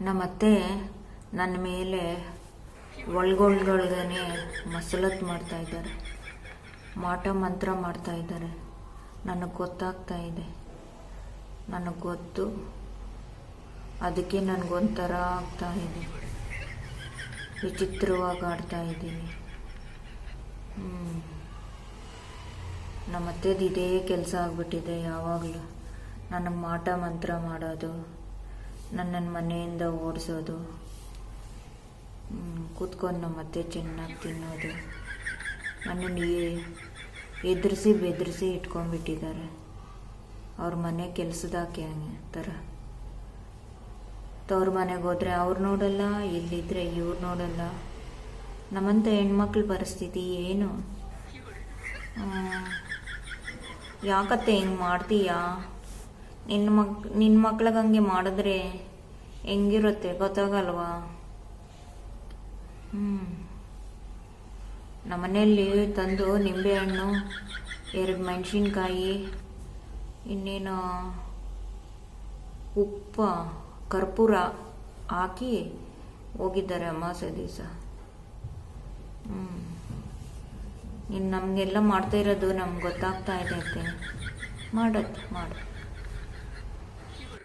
ನಮ್ಮತ್ತೆ ನನ್ನ ಮೇಲೆ ಒಳ್ಗೊಳ್ಗೊಳ್ಗನೆ ಮಸಲತ್ ಮಾಡ್ತಾ ಇದ್ದಾರೆ. ಮಾಟ ಮಂತ್ರ ಮಾಡ್ತಾ ಇದ್ದಾರೆ. ನನಗೆ ಗೊತ್ತಾಗ್ತಾ ಇದೆ. ನನಗೆ ಗೊತ್ತು. ಅದಕ್ಕೆ ನನಗೊಂಥರ ಆಗ್ತಾ ಇದೆ. ವಿಚಿತ್ರವಾಗಿ ಆಡ್ತಾ ಇದ್ದೀನಿ. ನಮ್ಮತ್ತೆದು ಇದೇ ಕೆಲಸ ಆಗ್ಬಿಟ್ಟಿದೆ ಯಾವಾಗಲೂ. ನನಗೆ ಮಾಟ ಮಂತ್ರ ಮಾಡೋದು. ನನ್ನನ್ನು ಮನೆಯಿಂದ ಓಡಿಸೋದು ಕೂತ್ಕೊಂಡು ಮತ್ತೆ ಚೆನ್ನಾಗಿ ತಿನ್ನೋದು. ನನ್ನನ್ನು ಎದುರಿಸಿ ಬೆದರಿಸಿ ಇಟ್ಕೊಂಡ್ಬಿಟ್ಟಿದ್ದಾರೆ. ಅವ್ರ ಮನೆ ಕೆಲಸದಾಕೆ ಹಂಗೆ ಥರ ತವ್ರ ಮನೆಗೆ ಹೋದ್ರೆ ಅವ್ರು ನೋಡಲ್ಲ ಇಲ್ಲಿದ್ರೆ ಇವ್ರು ನೋಡಲ್ಲ. ನಮ್ಮಂಥ ಹೆಣ್ಮಕ್ಳ ಪರಿಸ್ಥಿತಿ ಏನು? ಯಾಕತ್ತೆ ಹಿಂಗೆ ಮಾಡ್ತೀಯಾ? ನಿನ್ನ ಮಕ್ ನಿನ್ನ ಮಕ್ಳಿಗೆ ಹಂಗೆ ಮಾಡಿದ್ರೆ ಹೆಂಗಿರುತ್ತೆ ಗೊತ್ತಾಗಲ್ವಾ? ಹ್ಞೂ ನಮ್ಮನೆಯಲ್ಲಿ ತಂದು ನಿಂಬೆಹಣ್ಣು, ಎರಡು ಮೆಣಸಿನ್ಕಾಯಿ, ಇನ್ನೇನು ಉಪ್ಪ, ಕರ್ಪೂರ ಹಾಕಿ ಹೋಗಿದ್ದಾರೆ ಅಮಾವಾಸ್ಯೆ ದಿವಸ. ಹ್ಞೂ ಇನ್ನು ನಮಗೆಲ್ಲ ಮಾಡ್ತಾ ಇರೋದು ನಮ್ಗೆ ಗೊತ್ತಾಗ್ತಾ ಇದೆ ಮಾಡತ್ತೆ ಮಾಡು.